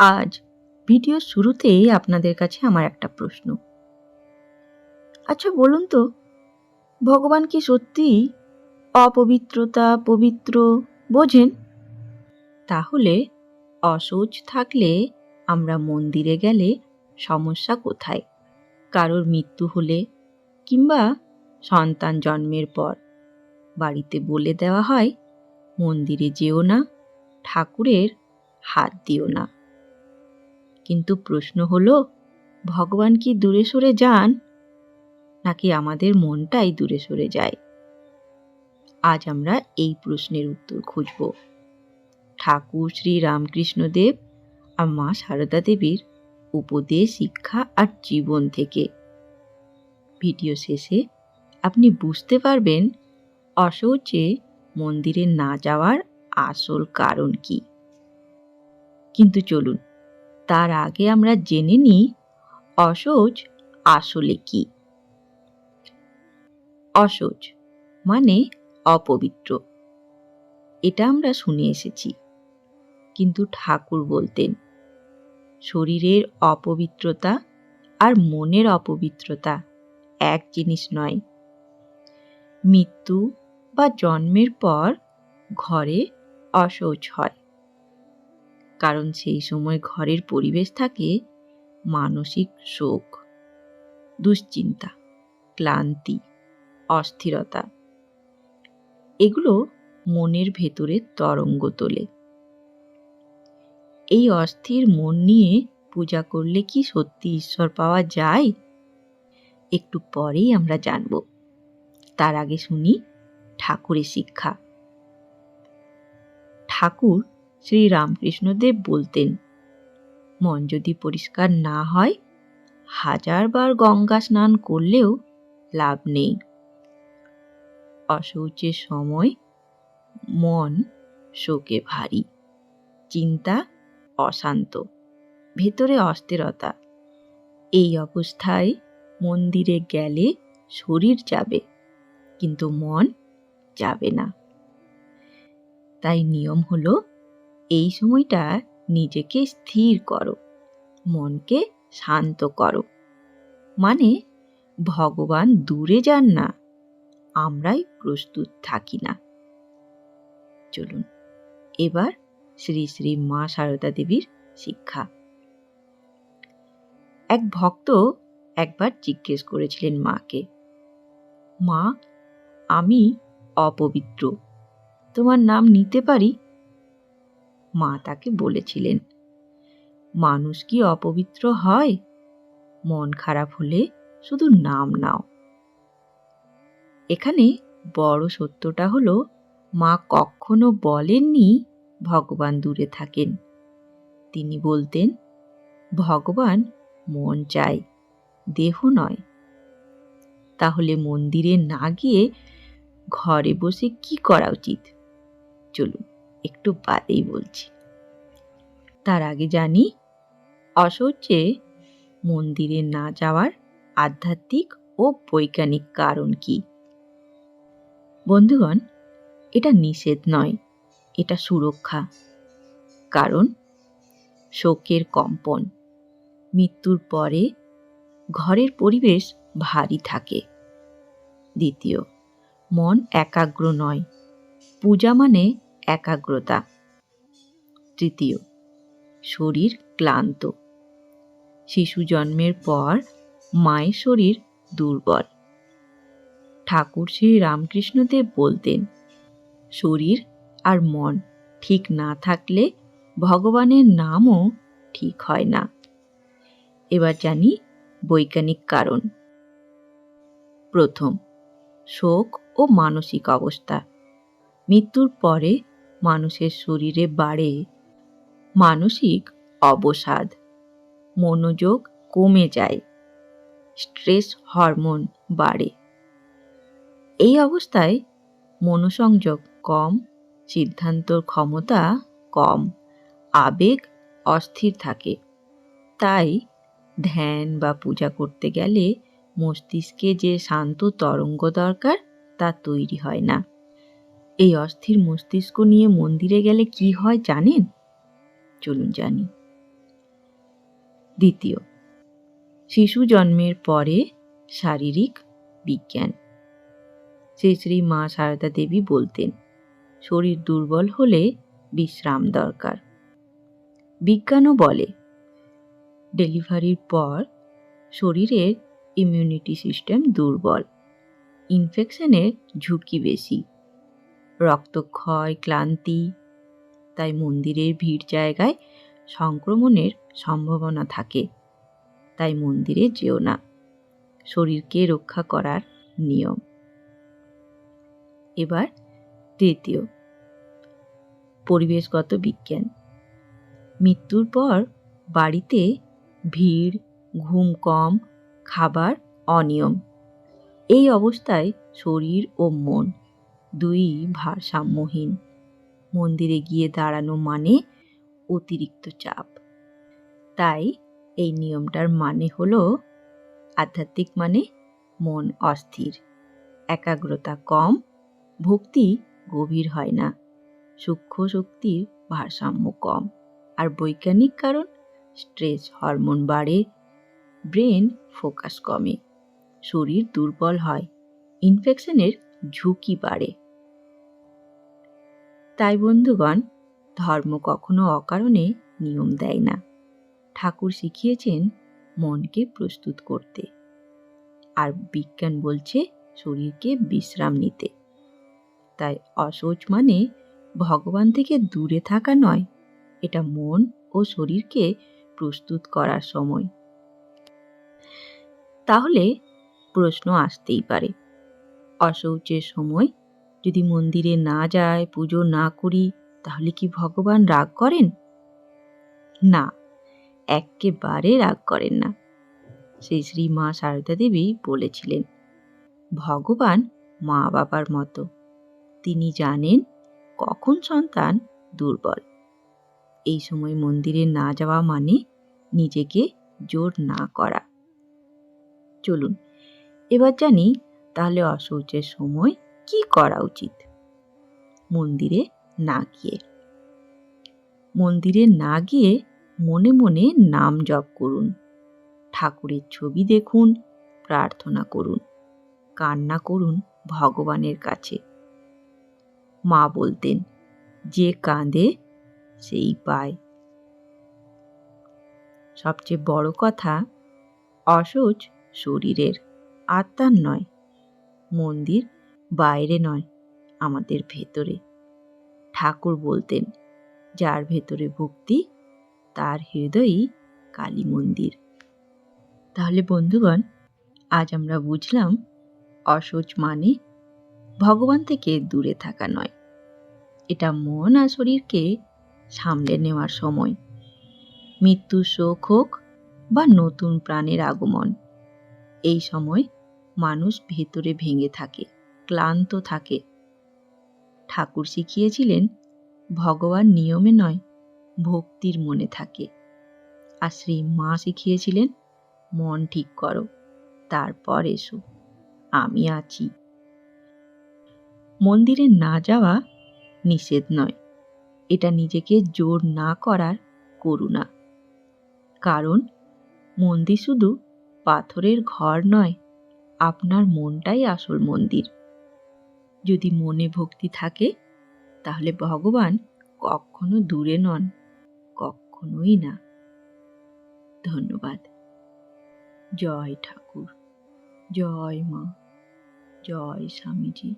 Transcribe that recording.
আজ ভিডিওর শুরুতেই আপনাদের কাছে আমার একটা প্রশ্ন। আচ্ছা বলুন তো, ভগবান কি সত্যিই অপবিত্রতা, পবিত্র বোঝেন? তাহলে অসৌচ থাকলে আমরা মন্দিরে গেলে সমস্যা কোথায়? কারোর মৃত্যু হলে কিংবা সন্তান জন্মের পর বাড়িতে বলে দেওয়া হয়, মন্দিরে যেও না, ঠাকুরের হাত দিও না। কিন্তু প্রশ্ন হলো, ভগবান কি দূরে সরে যান? নাকি আমাদের মনটাই দূরে সরে যায়? আজ আমরা এই প্রশ্নের উত্তর খুঁজব। ঠাকুর শ্রী রামকৃষ্ণদেব আর মা সারদা দেবীর উপদেশ, শিক্ষা আর জীবন থেকে। ভিডিও শেষে আপনি বুঝতে পারবেন অশৌচে মন্দিরে না যাওয়ার আসল কারণ কি। কিন্তু চলুন তার আগে আমরা জেনে নিই অশৌচ আসলে কি। অশৌচ মানে অপবিত্র। এটা আমরা শুনে এসেছি। কিন্তু ঠাকুর বলতেন, শরীরের অপবিত্রতা আর মনের অপবিত্রতা এক জিনিস নয়। মৃত্যু বা জন্মের পর ঘরে অশৌচ হয়। কারণ সেই সময় ঘরের পরিবেশ থাকে মানসিক শোক, দুশ্চিন্তা, ক্লান্তি, অস্থিরতা। এগুলো মনের ভেতরে তরঙ্গ তোলে। এই অস্থির মন নিয়ে পূজা করলে কি সত্যি ঈশ্বর পাওয়া যায়? একটু পরেই আমরা জানব। তার আগে শুনি ঠাকুরের শিক্ষা। ঠাকুর শ্রী রামকৃষ্ণদেব বলতেন, মন যদি পরিষ্কার না হয়, হাজারবার গঙ্গা স্নান করলেও লাভ নেই। অশৌচের সময় মন শোকে ভারী, চিন্তা অশান্ত, ভেতরে অস্থিরতা। এই অবস্থায় মন্দিরে গেলে শরীর যাবে, কিন্তু মন যাবে না। তাই নিয়ম হলো এই সময়টা নিজেকে স্থির করো, মনকে শান্ত করো। মানে ভগবান দূরে যান না, আমরাই প্রস্তুত থাকি না। চলুন, এবার শ্রী শ্রী মা সারদা দেবীর শিক্ষা। এক ভক্ত একবার জিজ্ঞেস করেছিলেন মাকে, মা, আমি অপবিত্র, তোমার নাম নিতে পারি? মা তাকে বলেছিলেন। মানুষ কি অপবিত্র হয়? মন খারাপ হলে শুধু নাম নাও। এখানে বড় সত্যটা হলো, মা কখনো বলেননি ভগবান দূরে থাকেন। তিনি বলতেন, ভগবান মন চায়, দেহ নয়। তাহলে মন্দিরে না গিয়ে ঘরে বসে কি করা উচিত? চলুন। একটু বাদেই বলছি। তার আগে জানি, অসহ্যে মন্দিরে না যাওয়ার আধ্যাত্মিক ও বৈজ্ঞানিক কারণ কি? বন্ধুগণ, এটা নিষেধ নয়, এটা সুরক্ষা। কারণ, শোকের কম্পন। মৃত্যুর পরে ঘরের পরিবেশ ভারী থাকে। দ্বিতীয়, মন একাগ্র নয়। পূজা মানে একাগ্রতা। তৃতীয়, শরীর ক্লান্ত। শিশু জন্মের পর মায়ের শরীর দুর্বল। ঠাকুর শ্রী রামকৃষ্ণদেব বলতেন, শরীর আর মন ঠিক না থাকলে ভগবানের নামও ঠিক হয় না। এবার জানি বৈজ্ঞানিক কারণ। প্রথম, শোক ও মানসিক অবস্থা। মৃত্যুর পরে মানুষের শরীরে বাড়ে মানসিক অবসাদ। মনোযোগ কমে যায়। স্ট্রেস হরমোন বাড়ে। এই অবস্থায় মনোসংযোগ কম, সিদ্ধান্তর ক্ষমতা কম, আবেগ অস্থির থাকে। তাই ধ্যান বা পূজা করতে গেলে মস্তিষ্কে যে শান্ত তরঙ্গ দরকার তা তৈরি হয় না। এই অস্থির মস্তিষ্ক নিয়ে মন্দিরে গেলে কি হয় জানেন? চলুন জানি। দ্বিতীয়, শিশু জন্মের পরে শারীরিক বিজ্ঞান। শ্রী শ্রী মা সারদা দেবী বলতেন, শরীর দুর্বল হলে বিশ্রাম দরকার। বিজ্ঞানও বলে, ডেলিভারির পর শরীরের ইমিউনিটি সিস্টেম দুর্বল, ইনফেকশনের ঝুঁকি বেশি। রক্তক্ষয়, ক্লান্তি। তাই মন্দিরের ভিড় জায়গায় সংক্রমণের সম্ভাবনা থাকে। তাই মন্দিরে যেও না। শরীরকে রক্ষা করার নিয়ম। এবার তৃতীয়। পরিবেশগত বিজ্ঞান। মৃত্যুর পর বাড়িতে ভিড়, ঘুম কম, খাবার অনিয়ম। এই অবস্থায় শরীর ও মন দুই ভারসাম্যহীন। মন্দিরে গিয়ে দাঁড়ানো মানে অতিরিক্ত চাপ। তাই এই নিয়মটার মানে হলো আধ্যাত্মিক মানে মন অস্থির। একাগ্রতা কম, ভক্তি গভীর হয় না। সূক্ষ্ম শক্তির ভারসাম্য কম। আর বৈজ্ঞানিক কারণ, স্ট্রেস হরমোন বাড়ে, ব্রেন ফোকাস কমে, শরীর দুর্বল হয়, ইনফেকশনের ঝুঁকি বাড়ে। তাই বন্ধুগণ, ধর্ম কখনো অকারণে নিয়ম দেয় না। ঠাকুর শিখিয়েছেন মনকে প্রস্তুত করতে। আর বিজ্ঞান বলছে শরীরকে বিশ্রাম নিতে। তাই অসৌচ মানে ভগবান থেকে দূরে থাকা নয়, এটা মন ও শরীরকে প্রস্তুত করার সময়। তাহলে প্রশ্ন আসতেই পারে অশৌচের সময়? যদি মন্দিরে না যায় পুজো না করি, তাহলে কি ভগবান রাগ করেন? না, একেবারে রাগ করেন না। সেই শ্রী মা সারদা দেবী বলেছিলেন, ভগবান মা বাবার মতো। তিনি জানেন কখন সন্তান দুর্বল। এই সময় মন্দিরে না যাওয়া মানে নিজেকে জোর না করা। চলুন, এবার জানি তাহলে অশৌচের সময় কি করা উচিত? মন্দিরে না গিয়ে। মন্দিরে না গিয়ে মনে মনে নাম জপ করুন। ঠাকুরের ছবি দেখুন, প্রার্থনা করুন, কান্না করুন ভগবানের কাছে। মা বলতেন, যে কাঁদে, সেই পায়। সবচেয়ে বড় কথা অসৌচ শরীরের আত্মার নয়। মন্দির বাইরে নয়, আমাদের ভেতরে। ঠাকুর বলতেন, যার ভেতরে ভক্তি, তার হৃদয়ই কালী মন্দির। তাহলে বন্ধুগণ, আজ আমরা বুঝলাম, অসৌচ মানে ভগবান থেকে দূরে থাকা নয়। এটা মন আর শরীরকে সামলে নেওয়ার সময়। মৃত্যু শোক হোক বা নতুন প্রাণের আগমন, এই সময় মানুষ ভেতরে ভেঙে থাকে, ক্লান্ত থাকে। ঠাকুর শিখিয়েছিলেন, ভগবান নিয়মে নয়, ভক্তির মনে থাকে। আর শ্রী মা শিখিয়েছিলেন, মন ঠিক করো, তারপর এসো, আমি আছি। মন্দিরে না যাওয়া নিষেধ নয়, এটা নিজেকে জোর না করার করুণা। কারণ মন্দির শুধু পাথরের ঘর নয় আপনার মনটাই আসল মন্দির। যদি মনে ভক্তি থাকে, তাহলে ভগবান কখনো দূরে নন, কখনোই না। ধন্যবাদ। জয় ঠাকুর। জয় মা। জয় স্বামীজি।